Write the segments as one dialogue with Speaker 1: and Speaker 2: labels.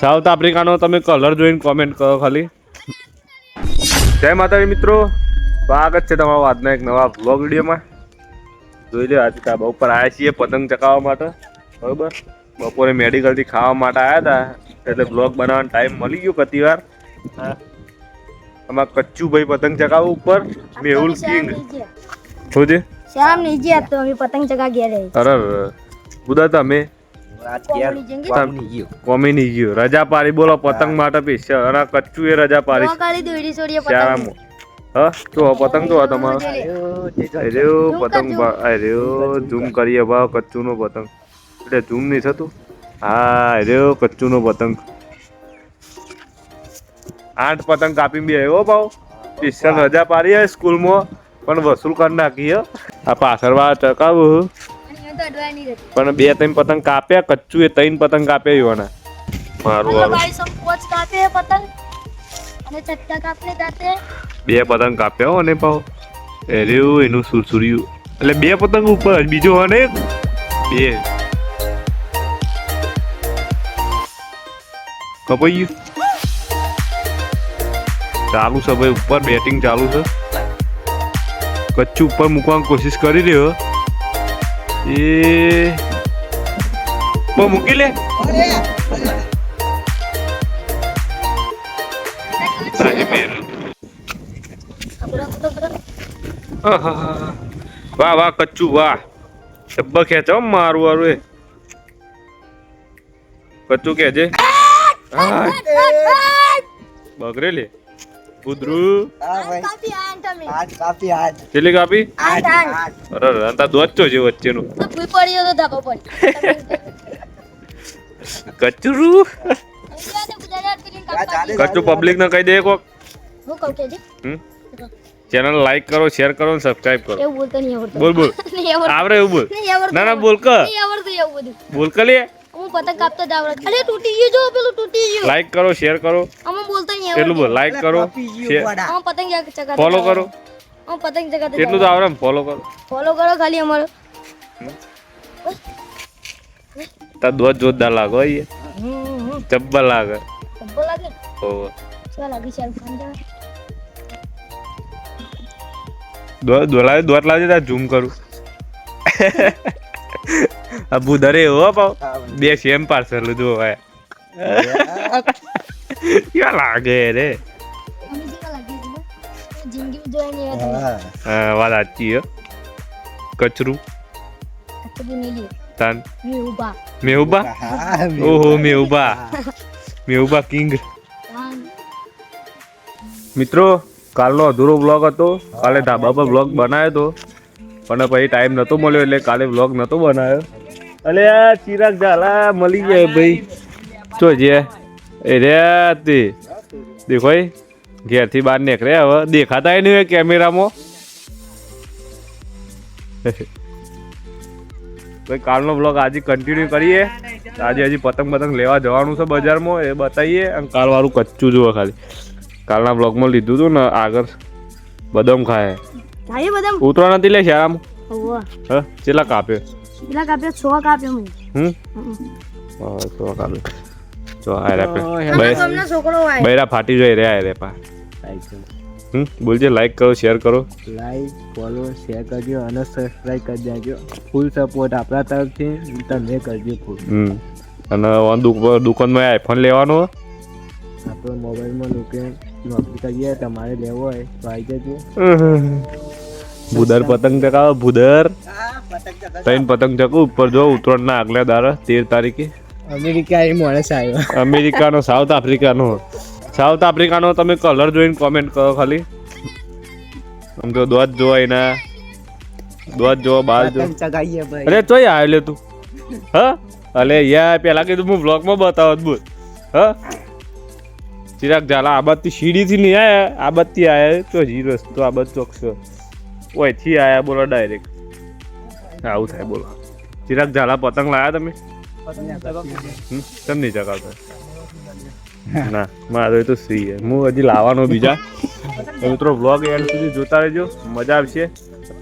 Speaker 1: South આફ્રિકાનો તમે colour જોઈને comment કરો ખાલી. જય માતાજી મિત્રો. સ્વાગત છે તમારો આજના એક નવા બ્લોગ વિડીયોમાં. જોઈ લો આજે ધાબા ઉપર આવ્યા છીએ પતંગ ચકાવવા માટે. બરોબર? બપોરે મેડિકલથી ખાવા માટે આવ્યા હતા એટલે બ્લોગ બનાવવાનો ટાઈમ મળી ગયો કતી વાર આમાં કચ્ચુભાઈ પતંગ ચકાવવા ઉપર, મેહુલ કિંગ. શું છે?
Speaker 2: શ્યામ નહીં ગયા તો અમે પતંગ ચગા ગયા રે.
Speaker 1: અરે બુદા તમે કોમી નહીં ગયો. રજા પાડી બોલો પતંગ માટે પીસ. અને કચ્ચું એ રજા પાડી. શ્યામ
Speaker 2: પતંગ.
Speaker 1: હા? તો પતંગ તો તમારો. અરે પતંગ અરે ઝૂમ કરીએ ભાવ કચ્ચું નો પતંગ. એટલે ઝૂમ નહીં થતું? હા અરે કચ્ચું નો પતંગ. આઠ પતંગ કાપી બી આવ્યો ભાવ. સ્પેશિયલ રજા પાડી હે સ્કૂલમાં પણ વસૂલ કરી નાખી હે. આ પાછળ વાળા ચકાવું
Speaker 2: અને
Speaker 1: પણ બે ત્રણ પતંગ કાપ્યા કચ્ચું એ ત્રણ પતંગ કાપ્યા એવાના મારું
Speaker 2: અને પતંગ. અને ચટ્ટા કાપને જાતે.
Speaker 1: બે પતંગ કાપ્યા હો ને પાવ અરે એનું સુરસુર્યું. એટલે બે પતંગ ઉપર બીજો હોય બે. કપાઈ ગયું? ચાલુ છે ભાઈ ઉપર બેટિંગ ચાલુ છે. કચ્છું ઉપર મૂકવાની કોશિશ કરી રહ્યો એ બહુ મૂકી લે તારી મહેર.
Speaker 2: આપણા પતંગ
Speaker 1: આહાહા. વાહ વાહ કચ્ચું વાહ ડબ્બા ખેંચો મારું વારું એ કચ્ચું કે છે
Speaker 2: કાપી
Speaker 1: કેટલી કાપી? અરે દોચ્ચો છે વચ્ચેનું.
Speaker 2: ભૂઈ પડી તો ધાબો પડી
Speaker 1: કચરું? પબ્લિક ને કહી દે કોક.
Speaker 2: હું કહું કે
Speaker 1: હમ? ચેનલ લાઈક કરો શેર કરો અને સબસ્ક્રાઇબ કરો.
Speaker 2: એવું બોલતો નહીં આવડતું
Speaker 1: બોલ બોલ. આવડે એવું બોલ. ના ના બોલ બોલક
Speaker 2: નહીં આવડતું એવું બધું.
Speaker 1: બોલ ક લે.
Speaker 2: હું પતંગ કાપતો જ આવડે અરે તૂટી ગયું જો પેલું તૂટી ગયું.
Speaker 1: લાઈક કરો શેર કરો.
Speaker 2: અમે બોલતો નહીં
Speaker 1: એટલું બોલ લાઈક કરો શેર
Speaker 2: અમે પતંગ ચગાતા
Speaker 1: ફોલો કરો.
Speaker 2: અમે પતંગ ચગાતા
Speaker 1: એટલું તો આવડે ને ફોલો કરો.
Speaker 2: ફોલો કરો ખાલી અમારો.
Speaker 1: તાર દોત જોરદાર લાગો એ જબ્બર લાગે.
Speaker 2: ડબ્બો લાગે?
Speaker 1: ઓહો.
Speaker 2: શું લાગે છે ફોન જવા
Speaker 1: દો- દોલાવે દોત લાવજે તાર ઝૂમ કરું. આ દરે એવો પાવ બે સેમ પાર્સલ લીધું હવે. કેવા લાગે રે? હા વાત સાચી હે. કચરું? તાન? મેહુબા? ઓહો મેહુબા. મેહુબા કિંગ. મિત્રો કાલનો અધૂરો બ્લોગ હતો. કાલે ધાબા પર બ્લોગ બનાવ્યો હતો. પણ પછી ટાઈમ નહોતો મળ્યો એટલે કાલે બ્લોગ નહોતો બનાવ્યો અલે આ ચિરાગ ઝાલા મળી જાય ભાઈ. ચો જે એ રે તે દેખો ઘેરથી બહાર નીકળે હવે. દેખાતા નહીં કેમેરામાં. ભાઈ કાલનો બ્લોગ આજે કન્ટિન્યુ કરીએ. આજે હજી પતંગ પતંગ લેવા જવાનું છે બજારમાં એ બતાવીએ. અને કાલવાળું કચ્ચું જુઓ ખાલી. કાલના બ્લોગમાં લીધું હતું ને આગળ બદામ ખાય. ઉતરો નથી લે શાળામાં? હા ચેલા કાપે કાપ્યો?
Speaker 2: પેલા કાપ્યો છ કાપ્યો મેં
Speaker 1: હમ તો કાપ્યો તો આ રે બૈરા ફાટી જાય રે આ રે પા હમ બોલજે લાઈક કરો શેર કરો
Speaker 3: લાઈક ફોલો શેર કરજો અને સબસ્ક્રાઇબ કરી દેજો ફૂલ સપોર્ટ આપણા તરફથી તમે કરજો ફૂલ
Speaker 1: હમ અને આ દુકાનમાં આઈફોન લેવાનો?
Speaker 3: આપણો મોબાઈલમાં લોકો નોકરી કરીએ તમારે લેવો હોય તો આવી જજો
Speaker 1: ભૂદર પતંગ ચગાવો ભૂદર ત્રણ પતંગ ચક ઉપર જો ઉત્તરાયણના આગલા દારા તેર તારીખે.
Speaker 3: અમેરિકા એ માણસ આવ્યો
Speaker 1: અમેરિકાનો સાઉથ આફ્રિકાનો. સાઉથ આફ્રિકાનો તમે કલર જોઈને કોમેન્ટ કરો ખાલી. આમ તો દોત જોવા એના દોત જોવા બાર જો. અરે તોય આવ્યો લે તું. હા? અલે યાર પેલા કીધું હું બ્લોગમાં બતાવત બોલ. હા? ચિરાગ ઝાલા આ બાજથી સીડીથી નહીં આયા. આ બાજથી આયા. તો જી રસ્તો આ બાજુ ચોકસો. ઓયથી આયા બોલો ડાયરેક્ટ આવું થાય, બોલો. ચિરાગ ઝાલા પતંગ લાયા તમે? કેમ નહીં ચગાવતા? ના, મારે તો સી હું હજી લાવવાનો બીજા. મિત્રો બ્લોગ એન્ડ સુધી જોતા રહેજો. મજા આવશે.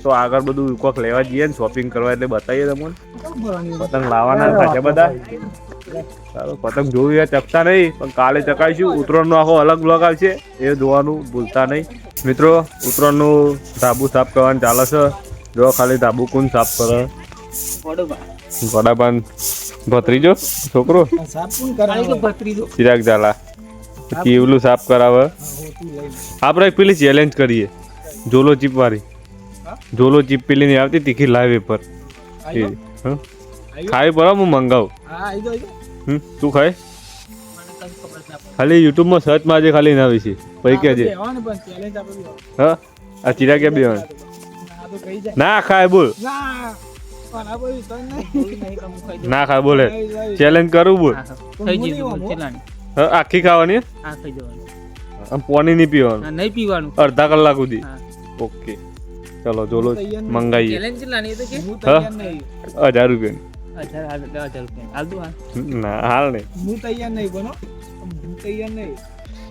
Speaker 1: તો આગળ બધું કોક લેવા જઈએ ને શોપિંગ કરવા એટલે બતાવીએ તમને. પતંગ લાવવાના છે બધા. સારું, પતંગ જોવી હોય ચકતા નહીં, પણ કાલે ચકાઈશું. ઉત્તરાયણનો આખો અલગ બ્લોગ આવશે. એ જોવાનું ભૂલતા નહીં. મિત્રો, ઉત્તરાયણનું સાબુ સાફ કરવાનું ચાલે છે. જો ખાલી ધાબુ કોણ સાફ કરે. વડાપાન ભત્રીજો છોકરો? ચિરાગ ઝાલા. કેવલું સાફ કરાવે. આપણે એક પેલી ચેલેન્જ કરીએ. જોલો ચીપ વાળી. જોલો ચીપ પેલી નહીં આવતી તીખી લાવે પર. ખાવી પડે હું મંગાવું. તું ખાય? ખાલી યુટ્યુબમાં સર્ચ મારજે ખાલી એના વિશે પછી કહેજે. હા? આ ચિરાગ બે ના ખાય બોલ. ના ખાય બોલે. ચેલેન્જ કરું બોલ. આખી ખાવાની? પાણી નહીં પીવાનું?
Speaker 4: નહીં પીવાનું.
Speaker 1: અડધા કલાક સુધી? ઓકે. ચલો જોલો મંગાવીએ
Speaker 4: ચેલેન્જ ચેલાની એ તો કે?
Speaker 1: હા હજાર રૂપિયા ના હાલ નહીં.
Speaker 5: હું તૈયાર નહીં બનો તૈયાર નહીં.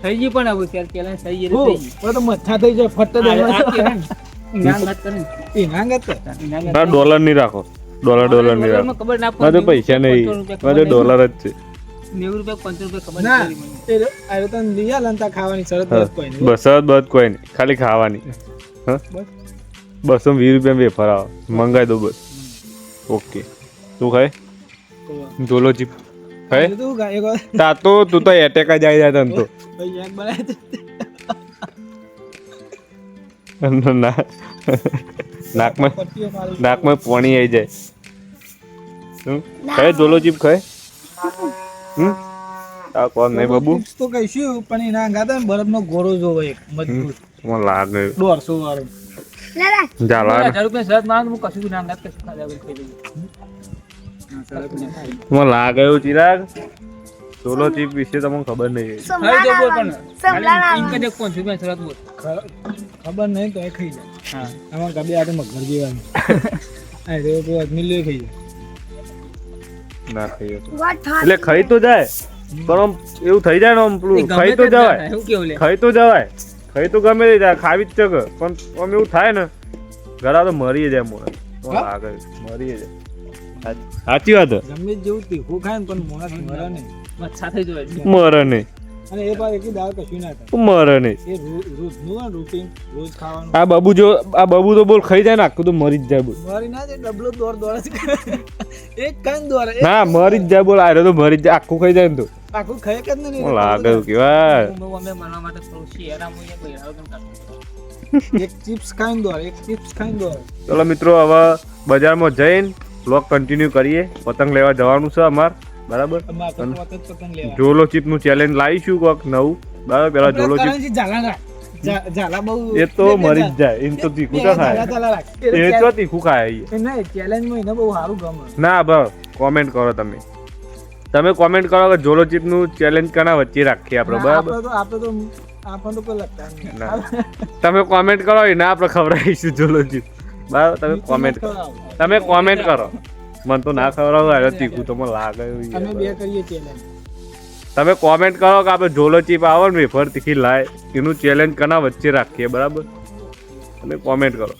Speaker 4: થઈ ગઈ પણ હવે ત્યારે ચેલેન્જ થઈ ગઈ
Speaker 5: તો મચ્છા થઈ જાય ફટ
Speaker 4: ને.
Speaker 1: ડોલર નહીં રાખો. ડોલર ડોલર નહીં રાખો.
Speaker 4: ખબર ના
Speaker 1: મારે
Speaker 4: પડે.
Speaker 1: પૈસા નહીં. મારે ડોલર જ છે.
Speaker 4: નેવું રૂપિયા પંચાણું રૂપિયા ખબર
Speaker 5: ના
Speaker 4: નહીં પડી મને.
Speaker 5: એ તો લઈ આલે ખાવાની શરત બસ કોઈ નહીં.
Speaker 1: બસ બસ કોઈ નહીં. ખાલી ખાવાની. બસો. વીસ રૂપિયા વેફર આવે. મંગાવી દો બસ. ઓકે. તું ખાય? ઢોલો ચીપ. ખાય?
Speaker 5: તા
Speaker 1: તો તું તો એટેક જ આવી જાય તને તો. નાકમાં નાકમાં પાણી આવી જાય. શું? ખાય જોલો જીભ ખાય? હમ? આ કોણ નહીં બાબુ?
Speaker 5: તો તો કહીશું પણ એના ગાતા ને બરફનો ગોળો જોવો એક મજબૂત.
Speaker 1: મને લાગે.
Speaker 5: દોઢસો વાળો.
Speaker 1: લાગે ચિરાગ? જોલો ચીપ વિશે તમને ખબર નહીં.
Speaker 4: ખાઈ બોલ પણ. બોલ.
Speaker 5: ખબર નહીં તો એ ખાઈ જાય
Speaker 4: હા.
Speaker 5: આમાં કબી આટે મગર જેવાનું. આ રે તો અજમીલ ખાઈ જાય
Speaker 1: ના ખાઈ એટલે ખાઈ તો જાય પણ આમ એવું થઈ જાય ને આમ પેલું ખાઈ
Speaker 4: તો
Speaker 1: જવાય.
Speaker 4: થાય. એવું કેવું લે?
Speaker 1: ખાઈ તો જવાય. ખાઈ તો ગમે તે જાય ખાવી જ ચક પણ આમ એવું થાય ને ગળા તો મરી જાય મોડા. મરી જાય. સાચી વાત.
Speaker 5: જેવું તીખું ખાય ને પણ મોડા મરે નહીં.
Speaker 4: મચ્છા થઈ છે.
Speaker 1: મરે નહીં.
Speaker 5: અને એ પાસે એકલી દાળ કશું ના થાય.
Speaker 1: મરે નહીં.
Speaker 5: એ રોજનું રૂટીન રોજ ખાવાનું.
Speaker 1: આ બાબુ જો આ બાબુ તો બોલ ખાઈ જાય ને આખું તો મરી જ જાય બોલ.
Speaker 5: મરી ના જાય ડબલો દોર દોડ જ એક કાન દોડ
Speaker 1: ના મરી જ જાય બોલ આરે તો મરી જ જાય આખું ખાઈ જાય ને તો.
Speaker 5: આખું ખાય કે નહીં
Speaker 1: લાગે
Speaker 4: બહુ અમે મરવા માટે થોડું શિયાળામાં હોય કોઈ કેમ
Speaker 5: એક ચિપ્સ ખાઈને દોર એક ચિપ્સ ખાઈને દોર.
Speaker 1: ચલો મિત્રો હવે બજારમાં જઈને બ્લોગ કન્ટિન્યુ કરીએ. પતંગ લેવા જવાનું છે અમાર. બરાબર? જોલો ચીપનું ચેલેન્જ લાવીશું કોક નવું. બરાબર પેલા જોલો ચીપ.
Speaker 5: ઝાલા રાખ. ઝા- ઝાલા બહુ
Speaker 1: એ તો મરી જ જાય એમ તો તીખું તો
Speaker 5: ઝાલા
Speaker 1: ખાય. એ તો તીખું ખાય.
Speaker 5: એ. નહીં એને બહુ સારું ગમે.
Speaker 1: ના બસ કોમેન્ટ કરો તમે. તમે કોમેન્ટ કરો કે જોલો ચીપનું ચેલેન્જ કના વચ્ચે રાખીએ આપણે બરાબર?
Speaker 5: આપણે તો આપણે તો કોઈ લગતા
Speaker 1: ના. તમે કોમેન્ટ કરો એના આપણે ખવડાવીશું જોલો ચીપ. બરાબર તમે કોમેન્ટ કરો. તમે કોમેન્ટ કરો. મને તો ના ખબર અરે તીખું તો મને લાગે
Speaker 5: અમે બે કરીએ ચેલેન્જ
Speaker 1: તમે કોમેન્ટ કરો કે આપણે ઝોલો ચીપ આવો ને વેફર તીખી લાય. એનું ચેલેન્જ કના વચ્ચે રાખીએ બરાબર? અને કોમેન્ટ કરો.